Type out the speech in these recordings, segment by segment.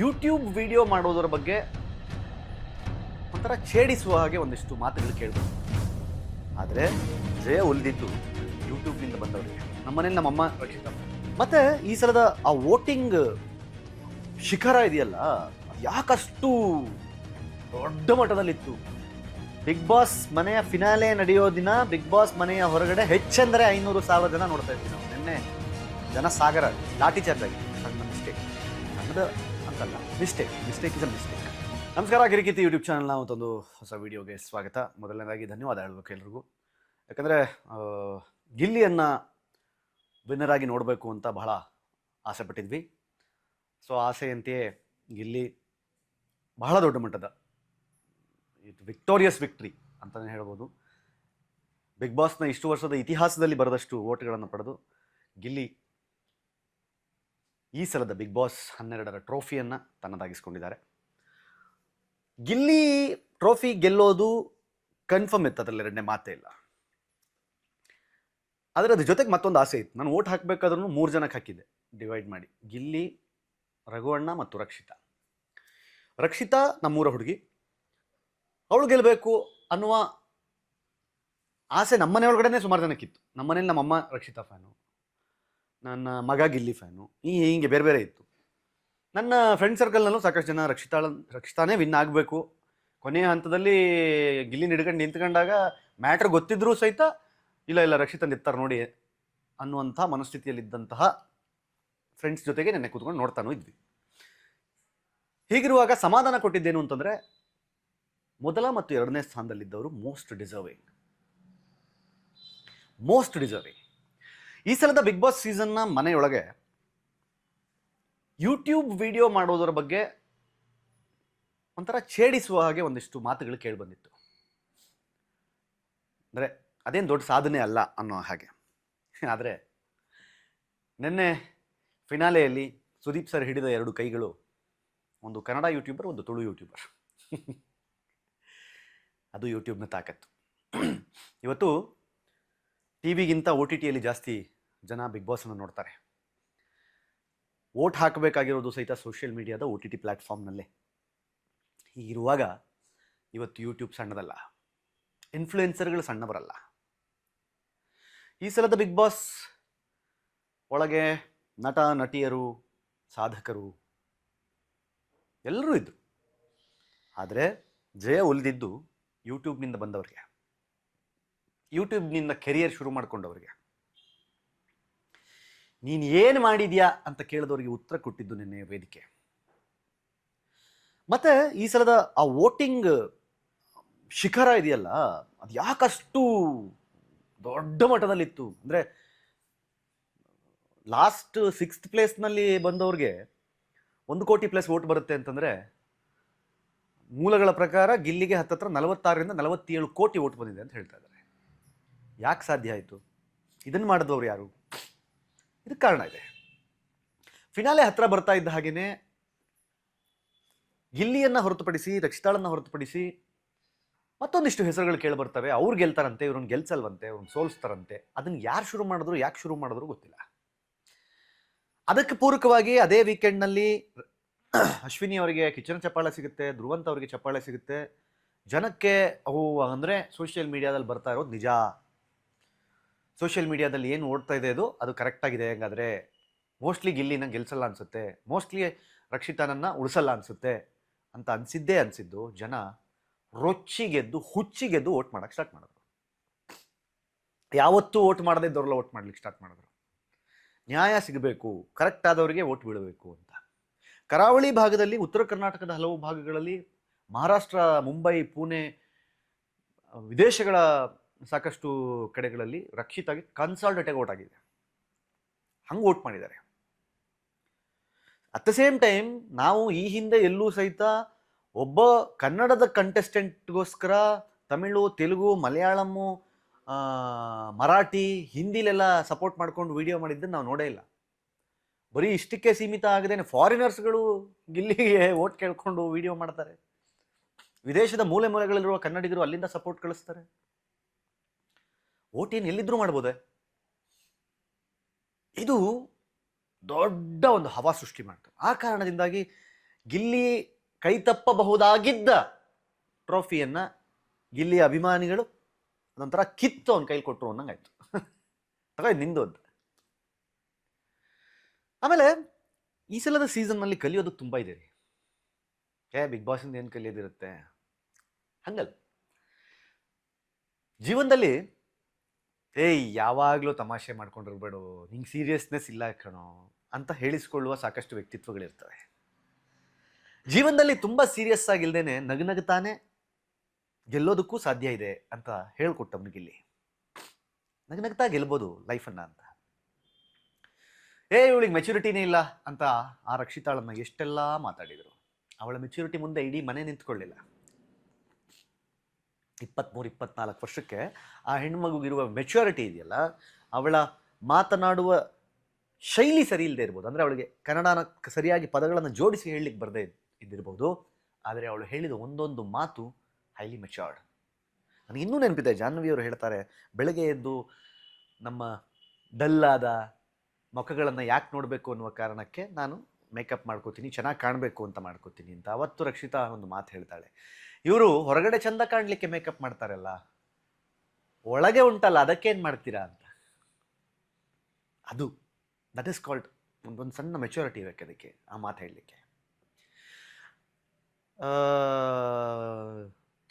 YouTube video ಮಾಡೋದರ ಬಗ್ಗೆ ಒಂಥರ ಛೇಡಿಸುವ ಹಾಗೆ ಒಂದಿಷ್ಟು ಮಾತುಗಳು ಕೇಳ್ಬೋದು. ಆದರೆ ಜಯ ಉಳಿದಿದ್ದು ಯೂಟ್ಯೂಬ್ನಿಂದ ಬಂದವರಿಗೆ. ನಮ್ಮನೇಲಿ ನಮ್ಮಮ್ಮ ಮತ್ತು ಈ ಸಲದ ಆ ವೋಟಿಂಗ್ ಶಿಖರ ಇದೆಯಲ್ಲ ಯಾಕಷ್ಟು ದೊಡ್ಡ ಮಟ್ಟದಲ್ಲಿತ್ತು. ಬಿಗ್ ಬಾಸ್ ಮನೆಯ ಫಿನಾಲೆ ನಡೆಯೋ ದಿನ ಬಿಗ್ ಬಾಸ್ ಮನೆಯ ಹೊರಗಡೆ ಹೆಚ್ಚೆಂದರೆ ಐನೂರು ಸಾವಿರ ಜನ ನೋಡ್ತಾ ಇದ್ವಿ ನಾವು. ನಿನ್ನೆ ಜನ ಸಾಗರ ಲಾಠಿ ಚಾರ್ಜ್ ಆಗಿದೆ. ಸಣ್ಣ ಮಿಸ್ಟೇಕ್ ಸಣ್ಣದು ಅಂತಲ್ಲ mistake mistake is a mistake ನಮಸ್ಕಾರ ಗಿರಿಕಿತಿ ಯೂಟ್ಯೂಬ್ ಚಾನಲ್ನ ಒಂದು ಹೊಸ ವಿಡಿಯೋಗೆ ಸ್ವಾಗತ. ಮೊದಲನೇದಾಗಿ ಧನ್ಯವಾದ ಹೇಳಬೇಕು ಎಲ್ರಿಗೂ. ಯಾಕಂದರೆ ಗಿಲ್ಲಿಯನ್ನು ವಿನ್ನರ್ ಆಗಿ ನೋಡಬೇಕು ಅಂತ ಬಹಳ ಆಸೆ ಪಟ್ಟಿದ್ವಿ. ಸೊ ಆಸೆಯಂತೆಯೇ ಗಿಲ್ಲಿ ಬಹಳ ದೊಡ್ಡ ಮಟ್ಟದ ಇಟ್ ವಿಕ್ಟೋರಿಯಸ್ ವಿಕ್ಟ್ರಿ ಅಂತಲೇ ಹೇಳ್ಬೋದು. ಬಿಗ್ ಬಾಸ್ನ ಇಷ್ಟು ವರ್ಷದ ಇತಿಹಾಸದಲ್ಲಿ ಬರೆದಷ್ಟು ಓಟ್ಗಳನ್ನು ಪಡೆದು ಗಿಲ್ಲಿ ಈ ಸಲದ ಬಿಗ್ ಬಾಸ್ ಹನ್ನೆರಡರ ಟ್ರೋಫಿಯನ್ನು ತನ್ನದಾಗಿಸ್ಕೊಂಡಿದ್ದಾರೆ. ಗಿಲ್ಲಿ ಟ್ರೋಫಿ ಗೆಲ್ಲೋದು ಕನ್ಫರ್ಮ್ ಇತ್ತು ಅದರಲ್ಲಿ ಎರಡನೇ ಮಾತೇ ಇಲ್ಲ. ಆದರೆ ಅದ್ರ ಜೊತೆಗೆ ಮತ್ತೊಂದು ಆಸೆ ಇತ್ತು. ನಾನು ಓಟ್ ಹಾಕಬೇಕಾದ್ರೂ ಮೂರು ಜನಕ್ಕೆ ಹಾಕಿದ್ದೆ. ಡಿವೈಡ್ ಮಾಡಿ. ಗಿಲ್ಲಿ ರಘುವಣ್ಣ ಮತ್ತು ರಕ್ಷಿತಾ. ರಕ್ಷಿತಾ ನಮ್ಮೂರ ಹುಡುಗಿ. ಅವಳು ಗೆಲ್ಲಬೇಕು ಅನ್ನುವ ಆಸೆ ನಮ್ಮನೆ ಒಳಗಡೆನೇ ಸುಮಾರು ಜನಕ್ಕಿತ್ತು. ನಮ್ಮನೇಲಿ ನಮ್ಮಮ್ಮ ರಕ್ಷಿತಾ ಫ್ಯಾನು ನನ್ನ ಮಗ ಗಿಲ್ಲಿ ಫ್ಯಾನು. ಈ ಹೀಗೆ ಬೇರೆ ಬೇರೆ ಇತ್ತು. ನನ್ನ ಫ್ರೆಂಡ್ ಸರ್ಕಲ್ನಲ್ಲೂ ಸಾಕಷ್ಟು ಜನ ರಕ್ಷಿತಾಳ ರಕ್ಷಿತಾನೇ ವಿನ್ ಆಗಬೇಕು. ಕೊನೆಯ ಹಂತದಲ್ಲಿ ಗಿಲ್ಲಿ ಹಿಡ್ಕೊಂಡು ನಿಂತ್ಕೊಂಡಾಗ ಮ್ಯಾಟ್ರ್ ಗೊತ್ತಿದ್ರೂ ಸಹಿತ ಇಲ್ಲ ಇಲ್ಲ, ರಕ್ಷಿತಾ ನಿತ್ತಾರೆ ನೋಡಿ ಅನ್ನುವಂಥ ಮನಸ್ಥಿತಿಯಲ್ಲಿದ್ದಂತಹ ಫ್ರೆಂಡ್ಸ್ ಜೊತೆಗೆ ನೆನ್ನೆ ಕೂತ್ಕೊಂಡು ನೋಡ್ತಾನೂ ಇದ್ವಿ. ಹೀಗಿರುವಾಗ ಸಮಾಧಾನ ಕೊಟ್ಟಿದ್ದೇನು ಅಂತಂದರೆ ಮೊದಲ ಮತ್ತು ಎರಡನೇ ಸ್ಥಾನದಲ್ಲಿದ್ದವರು ಮೋಸ್ಟ್ ಡಿಸರ್ವಿಂಗ್ ಮೋಸ್ಟ್ ಡಿಸರ್ವಿಂಗ್ ಈ ಸಲದ ಬಿಗ್ ಬಾಸ್ ಸೀಸನ್ನ ಮನೆಯೊಳಗೆ ಯೂಟ್ಯೂಬ್ ವಿಡಿಯೋ ಮಾಡೋದರ ಬಗ್ಗೆ ಒಂಥರ ಛೇಡಿಸುವ ಹಾಗೆ ಒಂದಿಷ್ಟು ಮಾತುಗಳು ಕೇಳಿಬಂದಿತ್ತು ಅಂದರೆ ಅದೇನು ದೊಡ್ಡ ಸಾಧನೆ ಅಲ್ಲ ಅನ್ನೋ ಹಾಗೆ. ಆದರೆ ನಿನ್ನೆ ಫಿನಾಲೆಯಲ್ಲಿ ಸುದೀಪ್ ಸರ್ ಹಿಡಿದ ಎರಡು ಕೈಗಳು ಒಂದು ಕನ್ನಡ ಯೂಟ್ಯೂಬರ್ ಒಂದು ತುಳು ಯೂಟ್ಯೂಬರ್ ಅದು ಯೂಟ್ಯೂಬ್ನ ತಾಕತ್ತು. ಇವತ್ತು ಟಿ ವಿಗಿಂತ ಒ ಟಿ ಟಿಯಲ್ಲಿ ಜಾಸ್ತಿ ಜನ ಬಿಗ್ ಬಾಸನ್ನು ನೋಡ್ತಾರೆ. ವೋಟ್ ಹಾಕಬೇಕಾಗಿರೋದು ಸಹಿತ ಸೋಷಿಯಲ್ ಮೀಡಿಯಾದ ಒ ಟಿ ಟಿ ಪ್ಲ್ಯಾಟ್ಫಾರ್ಮ್ನಲ್ಲೇ ಹೀಗಿರುವಾಗ ಇವತ್ತು ಯೂಟ್ಯೂಬ್ ಸಣ್ಣದಲ್ಲ, ಇನ್ಫ್ಲುಯೆನ್ಸರ್ಗಳು ಸಣ್ಣವರಲ್ಲ. ಈ ಸಲದ ಬಿಗ್ ಬಾಸ್ ಒಳಗೆ ನಟ, ನಟಿಯರು, ಸಾಧಕರು ಎಲ್ಲರೂ ಇದ್ದರು ಆದರೆ ಜಯ ಉಳಿದಿದ್ದು ಯೂಟ್ಯೂಬ್ನಿಂದ ಬಂದವರಿಗೆ. ಯೂಟ್ಯೂಬ್ನಿಂದ ಕೆರಿಯರ್ ಶುರು ಮಾಡ್ಕೊಂಡವರಿಗೆ. ನೀನು ಏನು ಮಾಡಿದ್ಯಾ ಅಂತ ಕೇಳಿದವರಿಗೆ ಉತ್ತರ ಕೊಟ್ಟಿದ್ದು ನಿನ್ನೆ ವೇದಿಕೆ. ಮತ್ತೆ ಈ ಸಲದ ಆ ವೋಟಿಂಗ್ ಶಿಖರ ಇದೆಯಲ್ಲ, ಅದು ಯಾಕಷ್ಟು ದೊಡ್ಡ ಮಟ್ಟದಲ್ಲಿತ್ತು. ಅಂದರೆ ಲಾಸ್ಟ್ ಸಿಕ್ಸ್ತ್ ಪ್ಲೇಸ್ನಲ್ಲಿ ಬಂದವ್ರಿಗೆ ಒಂದು ಕೋಟಿ ಪ್ಲಸ್ ವೋಟ್ ಬರುತ್ತೆ ಅಂತಂದರೆ ಮೂಲಗಳ ಪ್ರಕಾರ ಗಿಲ್ಲಿಗೆ ಹತ್ತತ್ರ ನಲವತ್ತಾರರಿಂದ ನಲವತ್ತೇಳು ಕೋಟಿ ವೋಟ್ ಬಂದಿದೆ ಅಂತ ಹೇಳ್ತಾ ಇದ್ದಾರೆ. ಯಾಕೆ ಸಾಧ್ಯ ಆಯಿತು? ಇದನ್ನು ಮಾಡಿದವರು ಯಾರು? ಇದಕ್ಕೆ ಕಾರಣ ಇದೆ. ಫಿನಾಲೆ ಹತ್ರ ಬರ್ತಾ ಇದ್ದ ಹಾಗೆಯೇ ಗಿಲ್ಲಿಯನ್ನು ಹೊರತುಪಡಿಸಿ, ರಕ್ಷಿತಾಳನ್ನು ಹೊರತುಪಡಿಸಿ ಮತ್ತೊಂದಿಷ್ಟು ಹೆಸರುಗಳು ಕೇಳಿ ಬರ್ತವೆ ಅವ್ರು ಗೆಲ್ತಾರಂತೆ, ಇವ್ರನ್ನ ಗೆಲ್ಸಲ್ವಂತೆ ಇವ್ರನ್ನ ಸೋಲಿಸ್ತಾರಂತೆ. ಅದನ್ನು ಯಾರು ಶುರು ಮಾಡಿದ್ರು, ಯಾಕೆ ಶುರು ಮಾಡಿದ್ರು ಗೊತ್ತಿಲ್ಲ. ಅದಕ್ಕೆ ಪೂರಕವಾಗಿ ಅದೇ ವೀಕೆಂಡ್ನಲ್ಲಿ ಅಶ್ವಿನಿ ಅವರಿಗೆ ಕಿಚನ್ ಚಪ್ಪಾಳೆ ಸಿಗುತ್ತೆ, ಧ್ರುವಂತ ಅವರಿಗೆ ಚಪ್ಪಾಳೆ ಸಿಗುತ್ತೆ. ಜನಕ್ಕೆ ಅವು ಅಂದರೆ ಸೋಷಿಯಲ್ ಮೀಡಿಯಾದಲ್ಲಿ ಬರ್ತಾ ಇರೋದು ನಿಜ. ಸೋಷಿಯಲ್ ಮೀಡಿಯಾದಲ್ಲಿ ಏನು ಓಡ್ತಾ ಇದೆ ಅದು ಅದು ಕರೆಕ್ಟಾಗಿದೆ ಹೆಂಗಾದರೆ ಮೋಸ್ಟ್ಲಿ ಗಿಲ್ಲಿನ ಗೆಲ್ಸಲ್ಲ ಅನಿಸುತ್ತೆ. ಮೋಸ್ಟ್ಲಿ ರಕ್ಷಿತಾನನ್ನು ಉಳಿಸಲ್ಲ ಅನಿಸುತ್ತೆ ಅಂತ ಅನಿಸಿದ್ದೇ ಅನಿಸಿದ್ದು ಜನ ರೊಚ್ಚಿಗೆದ್ದು ಹುಚ್ಚಿಗೆದ್ದು ಓಟ್ ಮಾಡೋಕ್ಕೆ ಸ್ಟಾರ್ಟ್ ಮಾಡಿದ್ರು. ಯಾವತ್ತೂ ಓಟ್ ಮಾಡದೇ ಇದ್ದವ್ರಲ್ಲ ಓಟ್ ಮಾಡ್ಲಿಕ್ಕೆ ಸ್ಟಾರ್ಟ್ ಮಾಡಿದ್ರು. ನ್ಯಾಯ ಸಿಗಬೇಕು ಕರೆಕ್ಟ್ ಆದವರಿಗೆ ಓಟ್ ಬೀಳಬೇಕು ಅಂತ. ಕರಾವಳಿ ಭಾಗದಲ್ಲಿ, ಉತ್ತರ ಕರ್ನಾಟಕದ ಹಲವು ಭಾಗಗಳಲ್ಲಿ ಮಹಾರಾಷ್ಟ್ರ, ಮುಂಬೈ, ಪುಣೆ, ವಿದೇಶಗಳ ಸಾಕಷ್ಟು ಕಡೆಗಳಲ್ಲಿ ರಕ್ಷಿತಾಗಿ ಕನ್ಸಾಲ್ಟೇಟಿವ್ ಓಟ್ ಆಗಿದೆ. ಹಂಗೆ ಓಟ್ ಮಾಡಿದ್ದಾರೆ. ಅಟ್ ದ ಸೇಮ್ ಟೈಮ್ ನಾವು ಈ ಹಿಂದೆ ಎಲ್ಲೂ ಸಹಿತ ಒಬ್ಬ ಕನ್ನಡದ ಕಂಟೆಸ್ಟೆಂಟ್ಗೋಸ್ಕರ ತಮಿಳು ತೆಲುಗು ಮಲಯಾಳಮ್ಮು ಆ, ಮರಾಠಿ ಹಿಂದಿಲೆಲ್ಲ ಸಪೋರ್ಟ್ ಮಾಡ್ಕೊಂಡು ವಿಡಿಯೋ ಮಾಡಿದ್ದನ್ನು ನಾವು ನೋಡೇ ಇಲ್ಲ. ಬರೀ ಇಷ್ಟಕ್ಕೆ ಸೀಮಿತ ಆಗದೇನೆ ಫಾರಿನರ್ಸ್ಗಳು ಇಲ್ಲಿಗೆ ಓಟ್ ಕೇಳ್ಕೊಂಡು ವಿಡಿಯೋ ಮಾಡ್ತಾರೆ. ವಿದೇಶದ ಮೂಲೆ ಮೂಲೆಗಳಲ್ಲಿರುವ ಕನ್ನಡಿಗರು ಅಲ್ಲಿಂದ ಸಪೋರ್ಟ್ ಕಳಿಸ್ತಾರೆ. ಓಟ್ ಎಲ್ಲಿದ್ದರೂ ಮಾಡ್ಬೋದೆ. ಇದು ದೊಡ್ಡ ಒಂದು ಹವಾ ಸೃಷ್ಟಿ ಮಾಡ್ತಾರೆ ಆ ಕಾರಣದಿಂದಾಗಿ ಗಿಲ್ಲಿ ಕೈತಪ್ಪಬಹುದಾಗಿದ್ದ ಟ್ರೋಫಿಯನ್ನ ಗಿಲ್ಲಿಯ ಅಭಿಮಾನಿಗಳು ನಂತರ ಕಿತ್ತು ಅವನ ಕೈಲಿ ಕೊಟ್ಟರು ಅನ್ನಂಗಾಯ್ತು. ತಗೊಳ್ಳಿ, ನಿಂದು ಅಂತ. ಆಮೇಲೆ ಈ ಸಲದ ಸೀಸನ್ನಲ್ಲಿ ಕಲಿಯೋದಕ್ಕೆ ತುಂಬ ಇದೆ ರೀ ಏ, ಬಿಗ್ ಬಾಸಿಂದ ಏನು ಕಲಿಯೋದಿರುತ್ತೆ? ಹಂಗಲ್ಲ. ಜೀವನದಲ್ಲಿ ಏಯ್, ಯಾವಾಗಲೂ ತಮಾಷೆ ಮಾಡ್ಕೊಂಡಿರ್ಬೇಡು. ನಿಂಗೆ ಸೀರಿಯಸ್ನೆಸ್ ಇಲ್ಲ ಕಣೋ ಅಂತ ಹೇಳಿಸ್ಕೊಳ್ಳುವ ಸಾಕಷ್ಟು ವ್ಯಕ್ತಿತ್ವಗಳಿರ್ತವೆ. ಜೀವನದಲ್ಲಿ ತುಂಬ ಸೀರಿಯಸ್ ಆಗಿಲ್ದೇನೆ ನಗನಗ್ತಾನೆ ಗೆಲ್ಲೋದಕ್ಕೂ ಸಾಧ್ಯ ಇದೆ ಅಂತ ಹೇಳ್ಕೊಟ್ಟವ್ನಿಗೆ ಇಲ್ಲಿ ನಗನಗ್ತಾ ಗೆಲ್ಬೋದು ಲೈಫನ್ನ ಅಂತ. ಏ, ಇವಳಿಗೆ ಮೆಚುರಿಟಿನೇ ಇಲ್ಲ ಅಂತ ಆ ರಕ್ಷಿತಾಳನ್ನ ಎಷ್ಟೆಲ್ಲ ಮಾತಾಡಿದರು. ಅವಳ ಮೆಚುರಿಟಿ ಮುಂದೆ ಇಡೀ ಮನೆ ನಿಂತ್ಕೊಳ್ಳಿಲ್ಲ. ಇಪ್ಪತ್ತ್ಮೂರು ಇಪ್ಪತ್ನಾಲ್ಕು ವರ್ಷಕ್ಕೆ ಆ ಹೆಣ್ಮಗುಗಿರುವ ಮೆಚುರಿಟಿ ಇದೆಯಲ್ಲ, ಅವಳ ಮಾತನಾಡುವ ಶೈಲಿ ಸರಿ ಇಲ್ಲದೆ ಇರ್ಬೋದು. ಅಂದರೆ ಅವಳಿಗೆ ಕನ್ನಡನ ಸರಿಯಾಗಿ ಪದಗಳನ್ನು ಜೋಡಿಸಿ ಹೇಳಲಿಕ್ಕೆ ಬರದೇ ಇದ್ದಿರ್ಬೋದು. ಆದರೆ ಅವಳು ಹೇಳಿದ ಒಂದೊಂದು ಮಾತು ಹೈಲಿ ಮೆಚ್ಯೂರ್ಡ್ ನನಗೆ ಇನ್ನೂ ನೆನಪಿದೆ ಜಾಹ್ನವಿಯವರು ಹೇಳ್ತಾರೆ, ಬೆಳಗ್ಗೆ ಎದ್ದು ನಮ್ಮ ಡಲ್ಲಾದ ಮುಖಗಳನ್ನು ಯಾಕೆ ನೋಡಬೇಕು ಅನ್ನುವ ಕಾರಣಕ್ಕೆ ನಾನು ಮೇಕಪ್ ಮಾಡ್ಕೋತೀನಿ, ಚೆನ್ನಾಗಿ ಕಾಣಬೇಕು ಅಂತ ಮಾಡ್ಕೋತೀನಿ ಅಂತ ಅವತ್ತು ರಕ್ಷಿತಾ ಒಂದು ಮಾತು ಹೇಳ್ತಾಳೆ. ಇವರು ಹೊರಗಡೆ ಚಂದ ಕಾಣಲಿಕ್ಕೆ ಮೇಕಪ್ ಮಾಡ್ತಾರಲ್ಲ, ಒಳಗೆ ಉಂಟಲ್ಲ ಅದಕ್ಕೇನು ಮಾಡ್ತೀರಾ ಅಂತ. ಅದು ದಟ್ ಇಸ್ ಕಾಲ್ಡ್ ಒಂದೊಂದು ಸಣ್ಣ ಮೆಚುರಿಟಿ ಇರಬೇಕು ಅದಕ್ಕೆ, ಆ ಮಾತು ಹೇಳಲಿಕ್ಕೆ.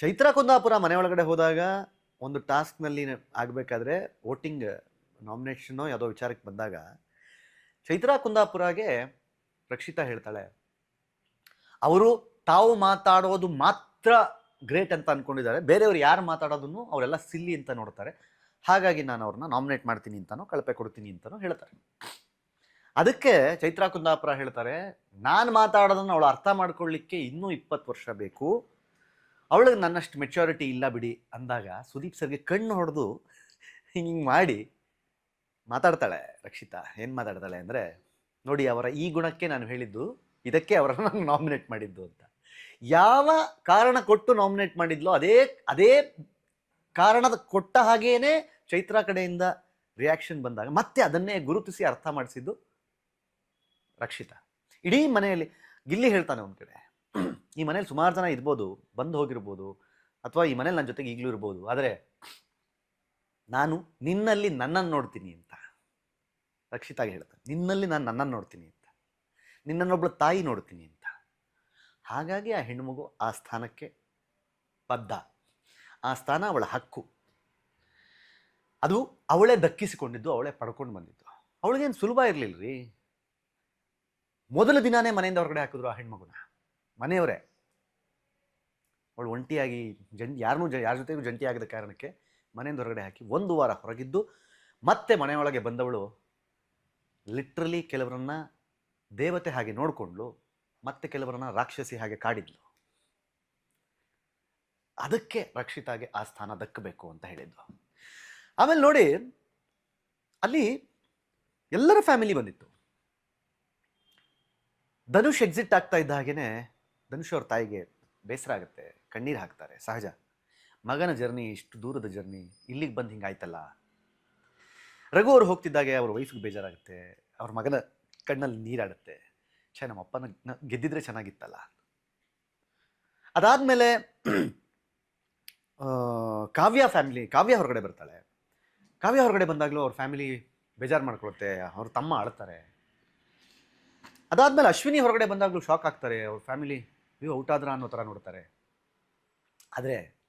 ಚೈತ್ರ ಕುಂದಾಪುರ ಮನೆ ಒಳಗಡೆ ಹೋದಾಗ ಒಂದು ಟಾಸ್ಕ್ನಲ್ಲಿ ಆಗಬೇಕಾದ್ರೆ ವೋಟಿಂಗ್ ನಾಮಿನೇಷನ್ನೋ ಯಾವುದೋ ವಿಚಾರಕ್ಕೆ ಬಂದಾಗ ಚೈತ್ರಾ ಕುಂದಾಪುರಗೆ ರಕ್ಷಿತಾ ಹೇಳ್ತಾಳೆ, ಅವರು ತಾವು ಮಾತಾಡೋದು ಮಾತ್ರ ಗ್ರೇಟ್ ಅಂತ ಅನ್ಕೊಂಡಿದ್ದಾರೆ. ಬೇರೆಯವರು ಯಾರು ಮಾತಾಡೋದನ್ನು ಅವರೆಲ್ಲ ಸಿಲ್ಲಿ ಅಂತ ನೋಡ್ತಾರೆ. ಹಾಗಾಗಿ ನಾನು ಅವ್ರನ್ನ ನಾಮಿನೇಟ್ ಮಾಡ್ತೀನಿ ಅಂತನೋ, ಕಳಪೆ ಕೊಡ್ತೀನಿ ಅಂತನೋ ಹೇಳ್ತಾರೆ. ಅದಕ್ಕೆ ಚೈತ್ರಾ ಕುಂದಾಪುರ ಹೇಳ್ತಾರೆ, ನಾನು ಮಾತಾಡೋದನ್ನು ಅವಳು ಅರ್ಥ ಮಾಡ್ಕೊಳ್ಳಿಕ್ಕೆ ಇನ್ನೂ ಇಪ್ಪತ್ತು ವರ್ಷ ಬೇಕು. ಅವಳಿಗೆ ನನ್ನಷ್ಟು ಮೆಚ್ಯೂರಿಟಿ ಇಲ್ಲ ಬಿಡಿ ಅಂದಾಗ ಸುದೀಪ್ ಸರ್ಗೆ ಕಣ್ಣು ಹೊಡೆದು ಹಿಂಗೆ ಮಾಡಿ ಮಾತಾಡ್ತಾಳೆ, ರಕ್ಷಿತಾ, ಏನು ಮಾತಾಡ್ತಾಳೆ ಅಂದರೆ, ನೋಡಿ ಅವರ ಈ ಗುಣಕ್ಕೆ ನಾನು ಹೇಳಿದ್ದು, ಇದಕ್ಕೆ ಅವರನ್ನು ನಾಮಿನೇಟ್ ಮಾಡಿದ್ದು ಅಂತ. ಯಾವ ಕಾರಣ ಕೊಟ್ಟು ನಾಮಿನೇಟ್ ಮಾಡಿದ್ಲೋ ಅದೇ ಅದೇ ಕಾರಣದ ಕೊಟ್ಟ ಹಾಗೇನೆ ಚೈತ್ರ ಕಡೆಯಿಂದ ರಿಯಾಕ್ಷನ್ ಬಂದಾಗ ಮತ್ತೆ ಅದನ್ನೇ ಗುರುತಿಸಿ ಅರ್ಥ ಮಾಡಿಸಿದ್ದು ರಕ್ಷಿತ. ಇಡೀ ಮನೆಯಲ್ಲಿ, ಗಿಲ್ಲಿ ಹೇಳ್ತಾನೆ ಒಂದು ಕಡೆ, ಈ ಮನೇಲಿ ಸುಮಾರು ಜನ ಇರ್ಬೋದು, ಬಂದು ಹೋಗಿರ್ಬೋದು, ಅಥವಾ ಈ ಮನೇಲಿ ನನ್ನ ಜೊತೆಗೆ ಈಗಲೂ ಇರ್ಬೋದು, ಆದರೆ ನಾನು ನಿನ್ನಲ್ಲಿ ನನ್ನನ್ನು ನೋಡ್ತೀನಿ ಅಂತ ರಕ್ಷಿತಾಗಿ ಹೇಳ್ತಾನೆ. ನಿನ್ನಲ್ಲಿ ನಾನು ನನ್ನನ್ನು ನೋಡ್ತೀನಿ ಅಂತ. ನಿನ್ನನ್ನೊಬ್ಬಳು ತಾಯಿ ನೋಡ್ತೀನಿ ಅಂತ. ಹಾಗಾಗಿ ಆ ಹೆಣ್ಣುಮಗು ಆ ಸ್ಥಾನಕ್ಕೆ ಬದ್ಧ. ಆ ಸ್ಥಾನ ಅವಳ ಹಕ್ಕು. ಅದು ಅವಳೇ ದಕ್ಕಿಸಿಕೊಂಡಿದ್ದು, ಅವಳೇ ಪಡ್ಕೊಂಡು ಬಂದಿದ್ದು. ಅವಳಿಗೇನು ಸುಲಭ ಇರಲಿಲ್ಲ ರೀ ಮೊದಲ ದಿನಾನೇ ಮನೆಯಿಂದ ಹೊರಗಡೆ ಹಾಕಿದ್ರು ಆ ಹೆಣ್ಮಗುನ ಮನೆಯವರೇ. ಅವಳು ಒಂಟಿಯಾಗಿ ಜಂಟಿ ಯಾರನ್ನೂ ಜ, ಯಾರ ಜೊತೆಗೂ ಜಂಟಿ ಆಗದ ಕಾರಣಕ್ಕೆ ಮನೆಯಿಂದ ಹೊರಗಡೆ ಹಾಕಿ ಒಂದು ವಾರ ಹೊರಗಿದ್ದು, ಮತ್ತೆ ಮನೆಯೊಳಗೆ ಬಂದವಳು ಲಿಟ್ರಲಿ ಕೆಲವರನ್ನ ದೇವತೆ ಹಾಗೆ ನೋಡಿಕೊಂಡ್ಲು ಮತ್ತೆ ಕೆಲವರನ್ನ ರಾಕ್ಷಸಿ ಹಾಗೆ ಕಾಡಿದ್ಲು. ಅದಕ್ಕೆ ರಕ್ಷಿತಾಗೆ ಆ ಸ್ಥಾನ ದಕ್ಕಬೇಕು ಅಂತ ಹೇಳಿದ್ದು. ಆಮೇಲೆ ನೋಡಿ, ಅಲ್ಲಿ ಎಲ್ಲರ ಫ್ಯಾಮಿಲಿ ಬಂದಿತ್ತು. ಧನುಷ್ ಎಕ್ಸಿಟ್ ಆಗ್ತಾ ಇದ್ದ ಹಾಗೇನೆ ಧನುಷ್ ಅವ್ರ ತಾಯಿಗೆ ಬೇಸರ ಆಗುತ್ತೆ, ಕಣ್ಣೀರು ಹಾಕ್ತಾರೆ, ಸಹಜ. ಮಗನ ಜರ್ನಿ ಇಷ್ಟು ದೂರದ ಜರ್ನಿ ಇಲ್ಲಿಗೆ ಬಂದು ಹಿಂಗಾಯ್ತಲ್ಲ ರಘು ಅವ್ರು ಹೋಗ್ತಿದ್ದಾಗೆ ಅವ್ರ ವೈಫ್ಗೆ ಬೇಜಾರಾಗುತ್ತೆ, ಅವ್ರ ಮಗನ ಕಣ್ಣಲ್ಲಿ ನೀರಾಡುತ್ತೆ. ಛೇ, ನಮ್ಮ ಅಪ್ಪನ ಗೆದ್ದಿದ್ರೆ ಚೆನ್ನಾಗಿತ್ತಲ್ಲ. ಅದಾದಮೇಲೆ ಕಾವ್ಯ ಫ್ಯಾಮಿಲಿ, ಕಾವ್ಯ ಹೊರಗಡೆ ಬರ್ತಾಳೆ. ಕಾವ್ಯ ಹೊರಗಡೆ ಬಂದಾಗಲೂ ಅವ್ರ ಫ್ಯಾಮಿಲಿ ಬೇಜಾರು ಮಾಡ್ಕೊಳುತ್ತೆ, ಅವ್ರ ತಮ್ಮ ಆಳ್ತಾರೆ. ಅದಾದ್ಮೇಲೆ ಅಶ್ವಿನಿ ಹೊರಗಡೆ ಬಂದಾಗಲೂ ಶಾಕ್ ಆಗ್ತಾರೆ, ಅವ್ರ ಫ್ಯಾಮಿಲಿ ನೀವು ಔಟ್ ಆದ್ರ ಅನ್ನೋ ಥರ ನೋಡ್ತಾರೆ. ಆದರೆ,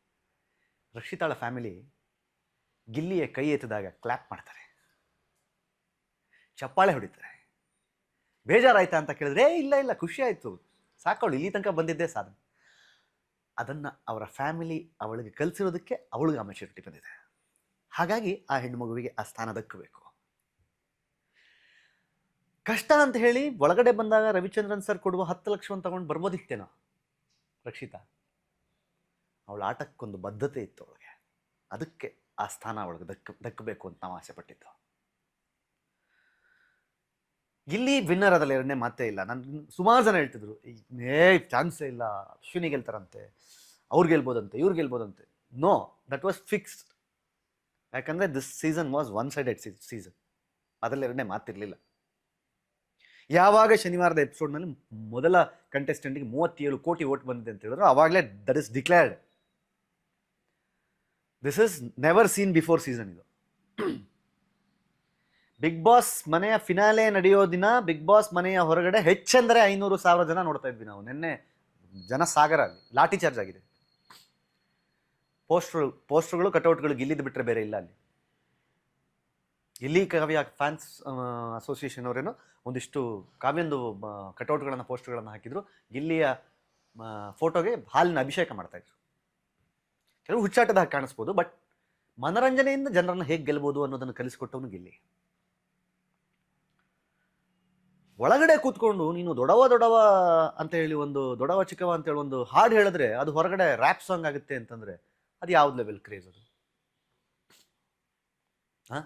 ರಕ್ಷಿತಾಳ ಫ್ಯಾಮಿಲಿ ಗಿಲ್ಲಿಯ ಕೈ ಎತ್ತಿದಾಗ ಕ್ಲ್ಯಾಪ್ ಮಾಡ್ತಾರೆ. ಚಪ್ಪಾಳೆ ಹೊಡಿತಾರೆ. ಬೇಜಾರಾಯ್ತಾ ಅಂತ ಕೇಳಿದ್ರೆ "ಏ, ಇಲ್ಲ ಇಲ್ಲ ಖುಷಿ ಆಯಿತು. ಸಾಕವಳು ಇಲ್ಲಿ ತನಕ ಬಂದಿದ್ದೇ ಸಾಧನೆ ಅದನ್ನು ಅವರ ಫ್ಯಾಮಿಲಿ ಅವಳಿಗೆ ಕಲಿಸಿರೋದಕ್ಕೆ ಅವಳಿಗೆ ಆ ಮೆಚುರಿಟಿ ಬಂದಿದೆ. ಹಾಗಾಗಿ ಆ ಹೆಣ್ಣುಮಗುವಿಗೆ ಆ ಸ್ಥಾನ ದಕ್ಕಬೇಕು. ಕಷ್ಟ ಅಂತ ಹೇಳಿ ಒಳಗಡೆ ಬಂದಾಗ ರವಿಚಂದ್ರನ್ ಸರ್ ಕೊಡುವ ಹತ್ತು ಲಕ್ಷವನ್ನು ತಗೊಂಡು ಬರ್ಬೋದಿತ್ತೇನೋ ರಕ್ಷಿತಾ ಅವಳ ಆಟಕ್ಕೊಂದು ಬದ್ಧತೆ ಇತ್ತು ಅವಳಿಗೆ. ಅದಕ್ಕೆ ಆ ಸ್ಥಾನ ಅವಳಿಗೆ ದಕ್ಕ ದಕ್ಕಬೇಕು ಅಂತ ನಾವು ಆಸೆ ಪಟ್ಟಿದ್ದು. ಇಲ್ಲಿ ವಿನ್ನರ್ ಅದಲ್ಲ ಎರಡನೇ ಮಾತೇ ಇಲ್ಲ. ನಾನು ಸುಮಾರು ಜನ ಹೇಳ್ತಿದ್ರು ಏ ಚಾನ್ಸೇ ಇಲ್ಲ. ಅಶ್ವಿನಿ ಗೆಲ್ತಾರಂತೆ. ಅವ್ರು ಗೆಲ್ಬೋದಂತೆ, ಇವ್ರು ಗೆಲ್ಬೋದಂತೆ. ನೋ ದಟ್ ವಾಸ್ ಫಿಕ್ಸ್ಡ್ ಯಾಕಂದರೆ this season was one sided season ಅದರಲ್ಲಿ ಎರಡನೇ ಮಾತಿರಲಿಲ್ಲ. ಯಾವಾಗ ಶನಿವಾರದ ಎಪಿಸೋಡ್ನಲ್ಲಿ ಮೊದಲ ಕಂಟೆಸ್ಟೆಂಟ್ಗೆ ಮೂವತ್ತೇಳು ಕೋಟಿ ಓಟ್ ಬಂದಿದೆ ಅಂತ ಹೇಳಿದ್ರು ಆವಾಗಲೇ that is declared this is never seen before season ಇದು. ಬಿಗ್ ಬಾಸ್ ಮನೆಯ ಫಿನಾಲೆ ನಡೆಯೋ ದಿನ ಬಿಗ್ ಬಾಸ್ ಮನೆಯ ಹೊರಗಡೆ ಹೆಚ್ಚೆಂದರೆ ಐನೂರು ಸಾವಿರ ಜನ ನೋಡ್ತಾ ಇದ್ವಿ ನಾವು. ನಿನ್ನೆ ಜನ ಸಾಗರ ಅಲ್ಲಿ ಲಾಠಿ ಚಾರ್ಜ್ ಆಗಿದೆ. ಪೋಸ್ಟ್ರು, ಪೋಸ್ಟ್ರುಗಳು, ಕಟೌಟ್ಗಳು ಗಿಲ್ಲಿದ್ದು ಬಿಟ್ಟರೆ ಬೇರೆ ಇಲ್ಲ ಅಲ್ಲಿ. ಇಲ್ಲಿ ಕಾವ್ಯ ಫ್ಯಾನ್ಸ್ ಅಸೋಸಿಯೇಷನ್ ಅವರೇನೋ ಒಂದಿಷ್ಟು ಕಾವ್ಯಂದು ಕಟೌಟ್ಗಳನ್ನು, ಪೋಸ್ಟ್ಗಳನ್ನು ಹಾಕಿದ್ರು. ಗಿಲ್ಲಿಯ ಫೋಟೋಗೆ ಹಾಲಿನ ಅಭಿಷೇಕ ಮಾಡ್ತಾಯಿದ್ರು ಕೆಲವು ಹುಚ್ಚಾಟದ ಹಾಗೆ ಕಾಣಿಸ್ಬೋದು, ಬಟ್ ಮನರಂಜನೆಯಿಂದ ಜನರನ್ನು ಹೇಗೆ ಗೆಲ್ಬೋದು ಅನ್ನೋದನ್ನು ಕಲಿಸಿಕೊಟ್ಟವನು ಗಿಲ್ಲಿ. ಒಳಗಡೆ ಕೂತ್ಕೊಂಡು ನೀನು ದೊಡವ ದೊಡವ ಅಂತ ಹೇಳಿ ಒಂದು ದೊಡವ ಚಿಕ್ಕವ ಅಂತ ಹೇಳಿ ಒಂದು ಹಾಡು ಹೇಳಿದ್ರೆ ಅದು ಹೊರಗಡೆ ರ್ಯಾಪ್ ಸಾಂಗ್ ಆಗುತ್ತೆ ಅಂತಂದ್ರೆ ಅದು ಯಾವ್ದು ಲೆವೆಲ್ ಕ್ರೇಜ್ ಅದು? ಹಾ?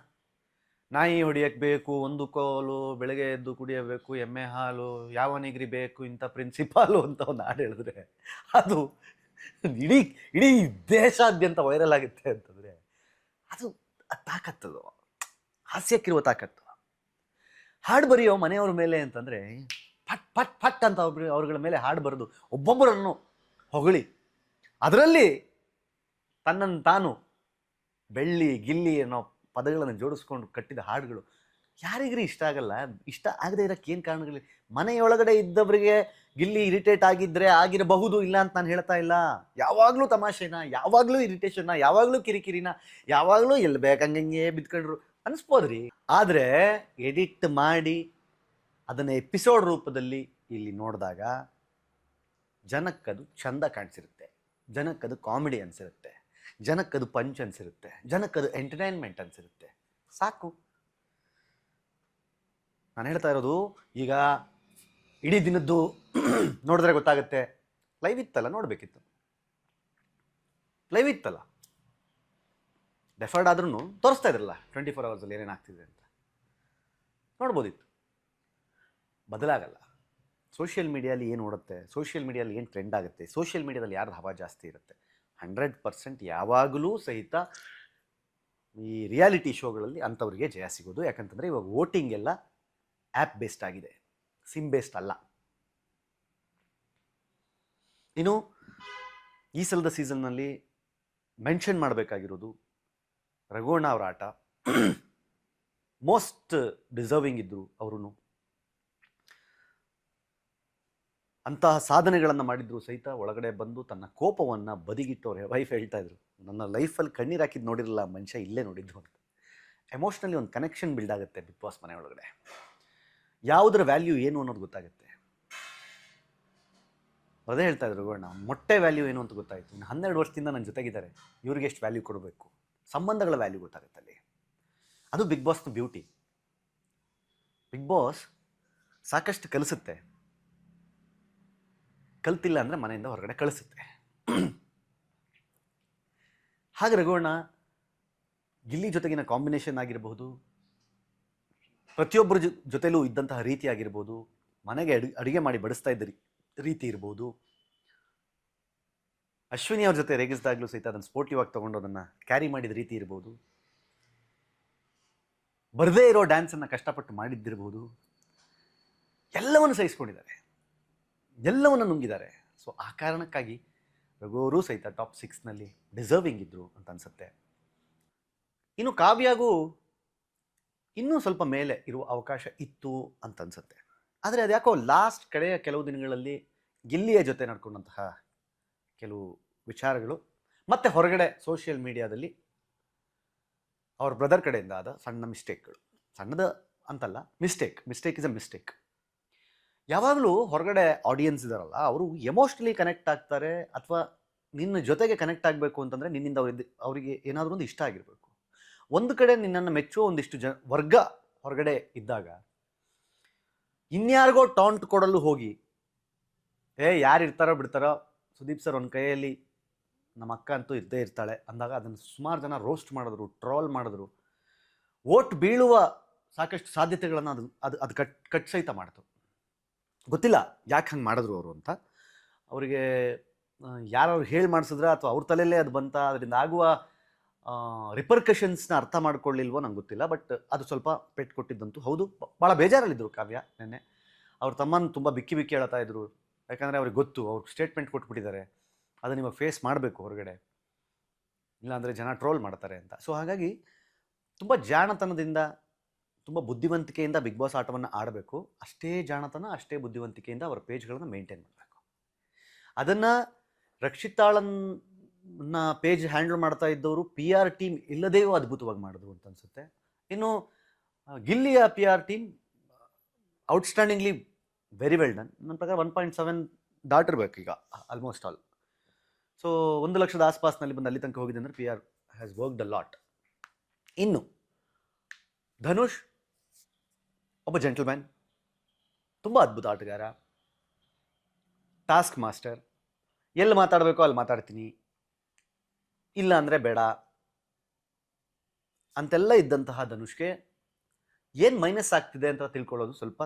ನಾಯಿ ಹೊಡಿಯಕ್ಕೆ ಬೇಕು, ಒಂದು ಕೋಲು, ಬೆಳಗ್ಗೆ ಎದ್ದು ಕುಡಿಯಬೇಕು, ಎಮ್ಮೆ ಹಾಲು, ಯಾವನಿಗ್ರಿ ಬೇಕು, ಇಂಥ ಪ್ರಿನ್ಸಿಪಾಲು ಅಂತ ಒಂದು ಹಾಡು ಹೇಳಿದ್ರೆ ಅದು ಇಡೀ ಇಡೀ ದೇಶಾದ್ಯಂತ ವೈರಲ್ ಆಗುತ್ತೆ ಅಂತಂದ್ರೆ ಅದು ತಾಕತ್ತು ತಾಕತ್ತದು ಹಾಸ್ಯಕ್ಕಿರುವ ತಾಕತ್ತು. ಹಾಡು ಬರೆಯೋ ಮನೆಯವ್ರ ಮೇಲೆ ಅಂತಂದರೆ, ಪಟ್ ಪಟ್ ಪಟ್ ಅಂತ ಒಬ್ರು ಅವ್ರಗಳ ಮೇಲೆ ಹಾಡು ಬರೆದು ಒಬ್ಬೊಬ್ಬರನ್ನು ಹೊಗಳಿ. ಅದರಲ್ಲಿ ತನ್ನನ್ನು ತಾನು ಬೆಳ್ಳಿ, ಗಿಲ್ಲಿ ಅನ್ನೋ ಪದಗಳನ್ನು ಜೋಡಿಸ್ಕೊಂಡು ಕಟ್ಟಿದ ಹಾಡುಗಳು ಯಾರಿಗ್ರಿ ಇಷ್ಟ ಆಗಲ್ಲ? ಇಷ್ಟ ಆಗದೆ ಇರೋಕ್ಕೆ ಏನು ಕಾರಣಗಳು ಮನೆಯೊಳಗಡೆ ಇದ್ದವರಿಗೆ ಗಿಲ್ಲಿ ಇರಿಟೇಟ್ ಆಗಿದ್ದರೆ ಆಗಿರಬಹುದು, ಇಲ್ಲ ಅಂತ ನಾನು ಹೇಳ್ತಾ ಇಲ್ಲ. ಯಾವಾಗಲೂ ತಮಾಷೆನ? ಯಾವಾಗಲೂ ಇರಿಟೇಷನ್ನ ಯಾವಾಗಲೂ ಕಿರಿಕಿರಿನ? ಯಾವಾಗಲೂ ಎಲ್ಲಿ ಬೇಕಂಗೆ ಬಿದ್ಕೊಂಡ್ರು ಅನಿಸ್ಬೋದ್ರಿ? ಆದರೆ ಎಡಿಟ್ ಮಾಡಿ ಅದನ್ನು ಎಪಿಸೋಡ್ ರೂಪದಲ್ಲಿ ಇಲ್ಲಿ ನೋಡಿದಾಗ ಜನಕ್ಕದು ಚಂದ ಕಾಣಿಸಿರುತ್ತೆ. ಜನಕ್ಕದು ಕಾಮಿಡಿ ಅನಿಸಿರುತ್ತೆ. ಜನಕ್ಕದು ಪಂಚ್ ಅನಿಸಿರುತ್ತೆ. ಜನಕ್ಕದು ಎಂಟರ್ಟೈನ್ಮೆಂಟ್ ಅನಿಸಿರುತ್ತೆ. ಸಾಕು. ನಾನು ಹೇಳ್ತಾ ಇರೋದು, ಈಗ ಇಡೀ ದಿನದ್ದು ನೋಡಿದ್ರೆ ಗೊತ್ತಾಗುತ್ತೆ. ಲೈವ್ ಇತ್ತಲ್ಲ, ನೋಡಬೇಕಿತ್ತು. ಲೈವ್ ಇತ್ತಲ್ಲ? ಡೆಫರ್ಡ್ ಆದ್ರೂ ತೋರಿಸ್ತಾ ಇದ್ರಲ್ಲ ಟ್ವೆಂಟಿ ಫೋರ್ ಅವರ್ಸಲ್ಲಿ ಏನೇನು ಆಗ್ತಿದೆ ಅಂತ. ನೋಡ್ಬೋದಿತ್ತು. ಬದಲಾಗಲ್ಲ. ಸೋಷಿಯಲ್ ಮೀಡಿಯಲ್ಲಿ ಏನು ಓಡುತ್ತೆ ಸೋಷಿಯಲ್ ಮೀಡಿಯಲ್ಲಿ ಏನು ಟ್ರೆಂಡ್ ಆಗುತ್ತೆ ಸೋಷಿಯಲ್ ಮೀಡಿಯಾದಲ್ಲಿ ಯಾರ್ದು ಹವಾ ಜಾಸ್ತಿ ಇರುತ್ತೆ ಹಂಡ್ರೆಡ್ ಪರ್ಸೆಂಟ್ ಯಾವಾಗಲೂ ಸಹಿತ ಈ ರಿಯಾಲಿಟಿ ಶೋಗಳಲ್ಲಿ ಅಂಥವ್ರಿಗೆ ಜಯ ಸಿಗೋದು. ಯಾಕಂತಂದರೆ ಇವಾಗ ವೋಟಿಂಗ್ ಎಲ್ಲ ಆ್ಯಪ್ ಬೇಸ್ಡ್ ಆಗಿದೆ ಸಿಮ್ ಬೇಸ್ಡ್ ಅಲ್ಲ. ಇನ್ನು ಈ ಸಲದ ಸೀಸನ್ನಲ್ಲಿ ಮೆನ್ಷನ್ ಮಾಡಬೇಕಾಗಿರೋದು ರಘುವಣ್ಣ ಅವರ ಆಟ. ಮೋಸ್ಟ್ ಡಿಸರ್ವಿಂಗ್ ಇದ್ದರು ಅವರು ಅಂತಹ ಸಾಧನೆಗಳನ್ನು ಮಾಡಿದ್ರು ಸಹಿತ ಒಳಗಡೆ ಬಂದು ತನ್ನ ಕೋಪವನ್ನು ಬದಿಗಿಟ್ಟು ಅವ್ರ ವೈಫ್ ಹೇಳ್ತಾ ಇದ್ರು, ನನ್ನ ಲೈಫಲ್ಲಿ ಕಣ್ಣೀರು ಹಾಕಿದ್ದು ನೋಡಿರಲ್ಲ, ಮನುಷ್ಯ ಇಲ್ಲೇ ನೋಡಿದ್ದು ಅಂತ. ಎಮೋಷ್ನಲಿ ಒಂದು ಕನೆಕ್ಷನ್ ಬಿಲ್ಡ್ ಆಗುತ್ತೆ ಬಿಗ್ ಬಾಸ್ ಮನೆ ಒಳಗಡೆ. ಯಾವುದರ ವ್ಯಾಲ್ಯೂ ಏನು ಅನ್ನೋದು ಗೊತ್ತಾಗುತ್ತೆ. ಅದೇ ಹೇಳ್ತಾ ಇದ್ರು ಅಣ್ಣ ಮೊಟ್ಟೆ ವ್ಯಾಲ್ಯೂ ಏನು ಅಂತ ಗೊತ್ತಾಯಿತು. ಇನ್ನು ಹನ್ನೆರಡು ವರ್ಷದಿಂದ ನನ್ನ ಜೊತೆಗಿದ್ದಾರೆ. ಇವ್ರಿಗೆ ಎಷ್ಟು ವ್ಯಾಲ್ಯೂ ಕೊಡಬೇಕು? ಸಂಬಂಧಗಳ ವ್ಯಾಲ್ಯೂ ಗೊತ್ತಾಗುತ್ತೆ ಅಲ್ಲಿ. ಅದು ಬಿಗ್ ಬಾಸ್ನ ಬ್ಯೂಟಿ ಬಿಗ್ ಬಾಸ್ ಸಾಕಷ್ಟು ಕಲಿಸುತ್ತೆ. ಕಲ್ತಿಲ್ಲ ಅಂದರೆ ಮನೆಯಿಂದ ಹೊರಗಡೆ ಕಳಿಸುತ್ತೆ. ಹಾಗೆ ರಘುವಣ್ಣ ಗಿಲ್ಲಿ ಜೊತೆಗಿನ ಕಾಂಬಿನೇಷನ್ ಆಗಿರಬಹುದು ಪ್ರತಿಯೊಬ್ಬರ ಜೊತೆಲೂ ಇದ್ದಂತಹ ರೀತಿ ಆಗಿರ್ಬೋದು, ಮನೆಗೆ ಅಡು, ಅಡುಗೆ ಮಾಡಿ ಬಡಿಸ್ತಾ ಇದ್ದ ರೀತಿ ಇರ್ಬೋದು ಅಶ್ವಿನಿ ಅವ್ರ ಜೊತೆ ರೇಗಿಸಿದಾಗಲೂ ಸಹಿತ ಅದನ್ನು ಸ್ಪೋರ್ಟಿವ್ ಆಗಿ ತೊಗೊಂಡು ಅದನ್ನು ಕ್ಯಾರಿ ಮಾಡಿದ ರೀತಿ ಇರ್ಬೋದು. ಬರದೇ ಇರೋ ಡ್ಯಾನ್ಸನ್ನು ಕಷ್ಟಪಟ್ಟು ಮಾಡಿದ್ದಿರ್ಬೋದು. ಎಲ್ಲವನ್ನು ಸಹಿಸ್ಕೊಂಡಿದ್ದಾರೆ. ಎಲ್ಲವನ್ನು ನುಂಗಿದ್ದಾರೆ. ಸೊ ಆ ಕಾರಣಕ್ಕಾಗಿ ರಘುವರು ಸಹಿತ ಟಾಪ್ ಸಿಕ್ಸ್ನಲ್ಲಿ ಡಿಸರ್ವಿಂಗ್ ಇದ್ದರು ಅಂತ ಅನ್ಸುತ್ತೆ. ಇನ್ನು ಕಾವ್ಯಾಗೂ ಇನ್ನೂ ಸ್ವಲ್ಪ ಮೇಲೆ ಇರುವ ಅವಕಾಶ ಇತ್ತು ಅಂತ ಅನ್ಸುತ್ತೆ. ಆದರೆ ಅದ್ಯಾಕೋ ಲಾಸ್ಟ್ ಕಡೆಯ ಕೆಲವು ದಿನಗಳಲ್ಲಿ ಗಿಲ್ಲಿಯ ಜೊತೆ ನಡ್ಕೊಂಡಂತಹ ಕೆಲವು ವಿಚಾರಗಳು. ಮತ್ತೆ ಹೊರಗಡೆ ಸೋಷಿಯಲ್ ಮೀಡಿಯಾದಲ್ಲಿ ಅವ್ರ ಬ್ರದರ್ ಕಡೆಯಿಂದ ಆದ ಸಣ್ಣ ಮಿಸ್ಟೇಕ್ಗಳು ಸಣ್ಣದ ಅಂತಲ್ಲ mistake mistake is a mistake ಯಾವಾಗಲೂ ಹೊರಗಡೆ ಆಡಿಯನ್ಸ್ ಇದಾರಲ್ಲ, ಅವರು ಎಮೋಷ್ನಲಿ ಕನೆಕ್ಟ್ ಆಗ್ತಾರೆ ಅಥವಾ ನಿನ್ನ ಜೊತೆಗೆ ಕನೆಕ್ಟ್ ಆಗಬೇಕು ಅಂತಂದರೆ ನಿನ್ನಿಂದ ಅವ್ರಿಗೆ ಅವರಿಗೆ ಏನಾದರೂ ಒಂದು ಇಷ್ಟ ಆಗಿರಬೇಕು. ಒಂದು ಕಡೆ ನಿನ್ನನ್ನು ಮೆಚ್ಚುವ ಒಂದಿಷ್ಟು ಜನ, ವರ್ಗ ಹೊರಗಡೆ ಇದ್ದಾಗ ಇನ್ಯಾರಿಗೋ ಟಾಂಟ್ ಕೊಡಲು ಹೋಗಿ, ಏ, ಯಾರು ಇರ್ತಾರೋ ಬಿಡ್ತಾರೋ ಸುದೀಪ್ ಸರ್ ಒಂದು ಕೈಯಲ್ಲಿ ನಮ್ಮ ಅಕ್ಕ ಅಂತೂ ಇದ್ದೇ ಇರ್ತಾಳೆ. ಅಂದಾಗ ಅದನ್ನು ಸುಮಾರು ಜನ ರೋಸ್ಟ್ ಮಾಡಿದ್ರು ಟ್ರೋಲ್ ಮಾಡಿದ್ರು. ಓಟ್ ಬೀಳುವ ಸಾಕಷ್ಟು ಸಾಧ್ಯತೆಗಳನ್ನು ಅದು ಅದು ಅದು ಕಟ್ ಕಟ್ ಸಹಿತ ಮಾಡಿತು. ಗೊತ್ತಿಲ್ಲ ಯಾಕೆ ಹಂಗೆ ಮಾಡಿದ್ರು ಅವರು ಅಂತ. ಅವರಿಗೆ ಯಾರು ಹೇಳಿ ಮಾಡಿಸಿದ್ರ ಅಥವಾ ಅವ್ರ ತಲೆಯಲ್ಲೇ ಅದು ಬಂತ, ಅದರಿಂದ ಆಗುವ ರಿಪರ್ಕಷನ್ಸ್ನ ಅರ್ಥ ಮಾಡ್ಕೊಳ್ಳಿಲ್ವೋ ನಂಗೆ ಗೊತ್ತಿಲ್ಲ, ಬಟ್ ಅದು ಸ್ವಲ್ಪ ಪೆಟ್ಟು ಕೊಟ್ಟಿದ್ದಂತೂ. ಹೌದು ಭಾಳ ಬೇಜಾರಲ್ಲಿದ್ದರು ಕಾವ್ಯ ನೆನ್ನೆ. ಅವ್ರ ತಮ್ಮನ ತುಂಬ ಬಿಕ್ಕಿ ಬಿಕ್ಕಿ ಹೇಳ್ತಾ ಇದ್ರು. ಯಾಕಂದರೆ ಅವ್ರಿಗೆ ಗೊತ್ತು ಅವ್ರಿಗೆ ಸ್ಟೇಟ್ಮೆಂಟ್ ಕೊಟ್ಬಿಟ್ಟಿದ್ದಾರೆ. ಅದು ನಿಮಗೆ ಫೇಸ್ ಮಾಡಬೇಕು ಹೊರಗಡೆ. ಇಲ್ಲಾಂದರೆ ಜನ ಟ್ರೋಲ್ ಮಾಡ್ತಾರೆ ಅಂತ. ಸೊ ಹಾಗಾಗಿ ತುಂಬ ಜಾಣತನದಿಂದ, ತುಂಬ ಬುದ್ಧಿವಂತಿಕೆಯಿಂದ ಬಿಗ್ ಬಾಸ್ ಆಟವನ್ನು ಆಡಬೇಕು. ಅಷ್ಟೇ ಜಾಣತನ, ಅಷ್ಟೇ ಬುದ್ಧಿವಂತಿಕೆಯಿಂದ ಅವರ ಪೇಜ್ಗಳನ್ನು ಮೇಂಟೈನ್ ಮಾಡಬೇಕು. ಅದನ್ನು ರಕ್ಷಿತಾಳನ್ನ ಪೇಜ್ ಹ್ಯಾಂಡಲ್ ಮಾಡ್ತಾ ಇದ್ದವರು ಪಿ ಆರ್ ಟೀಮ್ ಇಲ್ಲದೆಯೂ ಅದ್ಭುತವಾಗಿ ಮಾಡಿದ್ರು ಅಂತ ಅನ್ಸುತ್ತೆ. ಇನ್ನು ಗಿಲ್ಲಿಯ P R team outstandingly very well done ನನ್ನ ಪ್ರಕಾರ ಒನ್ ಪಾಯಿಂಟ್ ಸೆವೆನ್ ದಾಟಿರ್ಬೇಕು ಈಗ ಆಲ್ಮೋಸ್ಟ್ ಆಲ್ ಸೊ ಒಂದು ಲಕ್ಷದ ಆಸ್ಪಾಸ್ನಲ್ಲಿ ಬಂದು ಅಲ್ಲಿ ತನಕ ಹೋಗಿದೆ ಅಂದರೆ P R has work the lot ಇನ್ನು, ಧನುಷ್, ಒಬ್ಬ ಜೆಂಟಲ್ಮ್ಯಾನ್ ತುಂಬ ಅದ್ಭುತ ಆಟಗಾರ ಟಾಸ್ಕ್ ಮಾಸ್ಟರ್ ಎಲ್ಲಿ ಮಾತಾಡಬೇಕೋ ಅಲ್ಲಿ ಮಾತಾಡ್ತೀನಿ. ಇಲ್ಲ ಅಂದರೆ ಬೇಡ. ಅಂತೆಲ್ಲ ಇದ್ದಂತಹ ಧನುಷ್ಗೆ ಏನು ಮೈನಸ್ ಆಗ್ತಿದೆ ಅಂತ ತಿಳ್ಕೊಳ್ಳೋದು ಸ್ವಲ್ಪ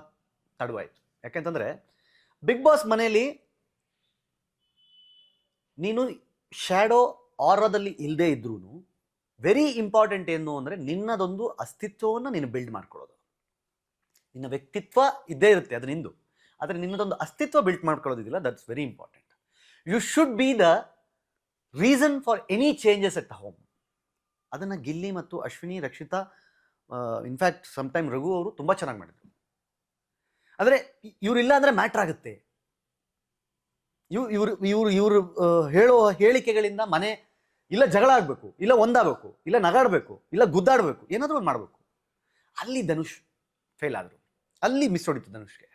ತಡವಾಯಿತು. ಯಾಕೆಂತಂದರೆ ಬಿಗ್ ಬಾಸ್ ಮನೆಯಲ್ಲಿ ನೀನು ಶ್ಯಾಡೋ ಆರದಲ್ಲಿ ಇಲ್ಲದೆ ಇದ್ರೂ ವೆರಿ ಇಂಪಾರ್ಟೆಂಟ್ ಏನು ಅಂದರೆ ನಿನ್ನದೊಂದು ಅಸ್ತಿತ್ವವನ್ನು ನೀನು ಬಿಲ್ಡ್ ಮಾಡ್ಕೊಳ್ಳೋದು. ನಿನ್ನ ವ್ಯಕ್ತಿತ್ವ ಇದ್ದೇ ಇರುತ್ತೆ, ಅದು ನಿಂದು. ಆದರೆ ನಿನ್ನದೊಂದು ಅಸ್ತಿತ್ವ build ಮಾಡ್ಕೊಳ್ಳೋದಿಲ್ಲ that's very important you should be the reason for any changes at home ಅದನ್ನು ಗಿಲ್ಲಿ ಮತ್ತು Ashwini, Rakshitha in fact sometime Raghu ಅವರು ತುಂಬ ಚೆನ್ನಾಗಿ ಮಾಡಿದ್ರು. ಅಂದರೆ ಇವರಿಲ್ಲ ಅಂದರೆ ಮ್ಯಾಟ್ರ್ ಆಗುತ್ತೆ. ಇವ್ ಇವರು ಇವರು ಇವರು ಹೇಳೋ ಹೇಳಿಕೆಗಳಿಂದ ಮನೆ ಇಲ್ಲ ಜಗಳ ಆಗಬೇಕು, ಇಲ್ಲ ಒಂದಾಗಬೇಕು, ಇಲ್ಲ ನಗಾಡಬೇಕು, ಇಲ್ಲ ಗುದ್ದಾಡಬೇಕು, ಏನಾದರೂ ಒಂದು ಮಾಡಬೇಕು. ಅಲ್ಲಿ ಧನುಷ್ ಫೇಲ್ ಆದರು. ಅಲ್ಲಿ ಮಿಸ್ ಹೊಡಿತು ಧನುಷ್ಗೆ.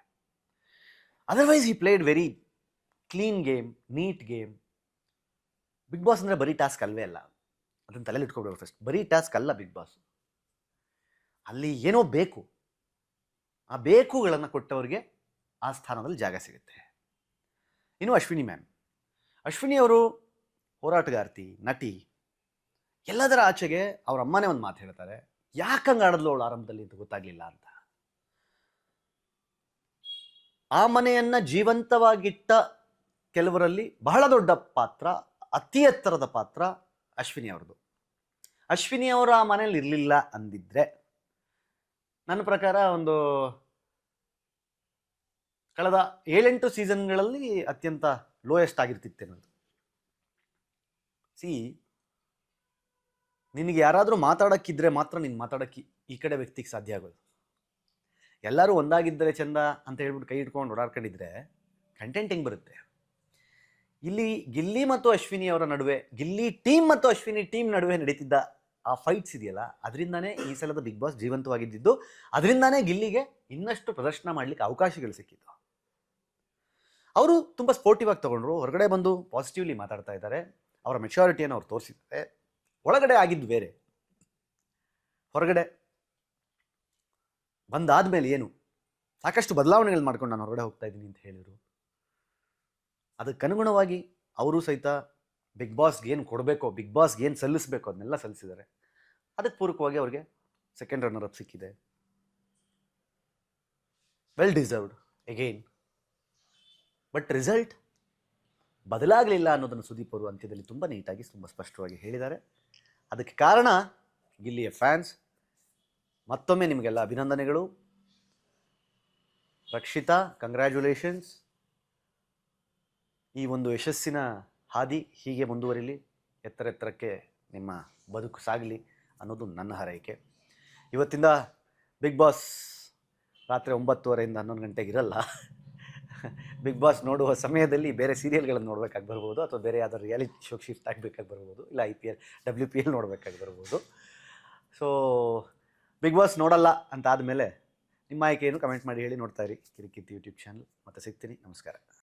Otherwise he played very clean game neat game big boss ಅಂದರೆ ಬರೀ ಟಾಸ್ಕ್ ಅಲ್ವೇ ಅಲ್ಲ. ಅದನ್ನು ತಲೆಯಲ್ಲಿ ಇಟ್ಕೊಬೇಕು ಫಸ್ಟ್ ಬರೀ ಟಾಸ್ಕ್ ಅಲ್ಲ ಬಿಗ್ ಬಾಸ್ ಅಲ್ಲಿ ಏನೋ ಬೇಕು. ಆ ಬೇಕುಗಳನ್ನು ಕೊಟ್ಟವರಿಗೆ ಆ ಸ್ಥಾನದಲ್ಲಿ ಜಾಗ ಸಿಗುತ್ತೆ. ಇನ್ನು ಅಶ್ವಿನಿ ಮ್ಯಾಮ್. ಅಶ್ವಿನಿ ಅವರು ಹೋರಾಟಗಾರ್ತಿ, ನಟಿ, ಎಲ್ಲದರ ಆಚೆಗೆ ಅವರ ಅಮ್ಮನೇ ಒಂದು ಮಾತು ಹೇಳ್ತಾರೆ. ಯಾಕಂಗೆ ಆಡಿದ್ಲು ಅವಳು ಆರಂಭದಲ್ಲಿ ಅಂತ ಗೊತ್ತಾಗ್ಲಿಲ್ಲ ಅಂತ. ಆ ಮನೆಯನ್ನ ಜೀವಂತವಾಗಿಟ್ಟ ಕೆಲವರಲ್ಲಿ ಬಹಳ ದೊಡ್ಡ ಪಾತ್ರ, ಅತಿ ಎತ್ತರದ ಪಾತ್ರ ಅಶ್ವಿನಿ ಅವ್ರದ್ದು. ಅಶ್ವಿನಿ ಅವರು ಆ ಮನೆಯಲ್ಲಿ ಇರಲಿಲ್ಲ ಅಂದಿದ್ರೆ ನನ್ನ ಪ್ರಕಾರ ಒಂದು ಕಳೆದ ಏಳೆಂಟು ಸೀಸನ್ಗಳಲ್ಲಿ ಅತ್ಯಂತ ಲೋಯೆಸ್ಟ್ ಆಗಿರ್ತಿತ್ತೇನದು ಸಿ ನಿನಗೆ ಯಾರಾದರೂ ಮಾತಾಡೋಕ್ಕಿದ್ರೆ ಮಾತ್ರ ನೀನು ಮಾತಾಡೋಕ್ಕೆ ಈ ಕಡೆ ವ್ಯಕ್ತಿಗೆ ಸಾಧ್ಯ ಆಗೋದು. ಎಲ್ಲರೂ ಒಂದಾಗಿದ್ದರೆ ಚೆಂದ ಅಂತ ಹೇಳ್ಬಿಟ್ಟು ಕೈ ಇಟ್ಕೊಂಡು ಓಡಾಡ್ಕೊಂಡಿದ್ರೆ ಕಂಟೆಂಟ್ ಬರುತ್ತೆ? ಇಲ್ಲಿ ಗಿಲ್ಲಿ ಮತ್ತು ಅಶ್ವಿನಿ ಅವರ ನಡುವೆ, ಗಿಲ್ಲಿ ಟೀಮ್ ಮತ್ತು ಅಶ್ವಿನಿ ಟೀಮ್ ನಡುವೆ ನಡೀತಿದ್ದ ಆ ಫೈಟ್ಸ್ ಇದೆಯಲ್ಲ, ಅದರಿಂದಾನೇ ಈ ಸಲದ ಬಿಗ್ ಬಾಸ್ ಜೀವಂತವಾಗಿದ್ದಿದ್ದು, ಅದರಿಂದಾನೇ ಗಿಲ್ಲಿಗೆ ಇನ್ನಷ್ಟು ಪ್ರದರ್ಶನ ಮಾಡಲಿಕ್ಕೆ ಅವಕಾಶಗಳು ಸಿಕ್ಕಿತ್ತು ಅವರು ತುಂಬ ಸ್ಪೋರ್ಟಿವ್ ಆಗಿ ತಗೊಂಡ್ರು, ಹೊರಗಡೆ ಬಂದು ಪಾಸಿಟಿವ್ಲಿ ಮಾತಾಡ್ತಾ ಇದ್ದಾರೆ, ಅವರ ಮೆಚುರಿಟಿಯನ್ನು ಅವ್ರು ತೋರಿಸಿದ್ದಾರೆ. ಒಳಗಡೆ ಆಗಿದ್ದು ಬೇರೆ. ಹೊರಗಡೆ ಬಂದಾದ ಮೇಲೆ ಏನು? ಸಾಕಷ್ಟು ಬದಲಾವಣೆಗಳು ಮಾಡ್ಕೊಂಡು ನಾನು ಹೊರಗಡೆ ಹೋಗ್ತಾ ಇದ್ದೀನಿ ಅಂತ ಹೇಳಿದರು. ಅದಕ್ಕನುಗುಣವಾಗಿ ಅವರು ಸಹಿತ ಬಿಗ್ ಬಾಸ್ಗೆ ಏನು ಕೊಡಬೇಕೋ, ಬಿಗ್ ಬಾಸ್ಗೆ ಏನು ಸಲ್ಲಿಸಬೇಕು ಅದನ್ನೆಲ್ಲ ಸಲ್ಲಿಸಿದ್ದಾರೆ. ಅದಕ್ಕೆ ಪೂರಕವಾಗಿ ಅವ್ರಿಗೆ ಸೆಕೆಂಡ್ ರನ್ನರ್ ಅಪ್ ಸಿಕ್ಕಿದೆ. Well deserved again but result ಬದಲಾಗಲಿಲ್ಲ ಅನ್ನೋದನ್ನು ಸುದೀಪ್ ಅವರು ಅಂತ್ಯದಲ್ಲಿ ತುಂಬ ನೀಟಾಗಿ, ತುಂಬ ಸ್ಪಷ್ಟವಾಗಿ ಹೇಳಿದ್ದಾರೆ. ಅದಕ್ಕೆ ಕಾರಣ ಇಲ್ಲಿಯ ಫ್ಯಾನ್ಸ್ ಮತ್ತೊಮ್ಮೆ ನಿಮಗೆಲ್ಲ ಅಭಿನಂದನೆಗಳು. ರಕ್ಷಿತಾ ಕಂಗ್ರ್ಯಾಚುಲೇಷನ್ಸ್ ಈ ಒಂದು ಯಶಸ್ಸಿನ ಹಾದಿ ಹೀಗೆ ಮುಂದುವರಿಲಿ ಎತ್ತರ ಎತ್ತರಕ್ಕೆ ನಿಮ್ಮ ಬದುಕು ಸಾಗಲಿ ಅನ್ನೋದು ನನ್ನ ಹಾರೈಕೆ. ಇವತ್ತಿಂದ ಬಿಗ್ ಬಾಸ್ ರಾತ್ರಿ ಒಂಬತ್ತುವರೆಯಿಂದ ಹನ್ನೊಂದು ಗಂಟೆಗೆ ಇರಲ್ಲ. ಬಿಗ್ ಬಾಸ್ ನೋಡುವ ಸಮಯದಲ್ಲಿ ಬೇರೆ ಸೀರಿಯಲ್ಗಳನ್ನು ನೋಡಬೇಕಾಗಿ ಬರ್ಬೋದು ಅಥವಾ ಬೇರೆ ಯಾವ್ದಾದ್ರು ರಿಯಾಲಿಟಿ ಶೋ ಶಿಫ್ಟ್ ಆಗಬೇಕಾಗಿ ಬರ್ಬೋದು, ಇಲ್ಲ I P L, W P L ನೋಡಬೇಕಾಗಿ ಬರ್ಬೋದು. ಸೊ ಬಿಗ್ ಬಾಸ್ ನೋಡಲ್ಲ ಅಂತ ಆದಮೇಲೆ ನಿಮ್ಮ ಆಯ್ಕೆಯನ್ನು ಕಮೆಂಟ್ ಮಾಡಿ ಹೇಳಿ ನೋಡ್ತಾ ಇರಿ ಕಿರಿಕಿತ್ತು ಯೂಟ್ಯೂಬ್ ಚಾನಲ್. ಮತ್ತೆ ಸಿಗ್ತೀನಿ. ನಮಸ್ಕಾರ.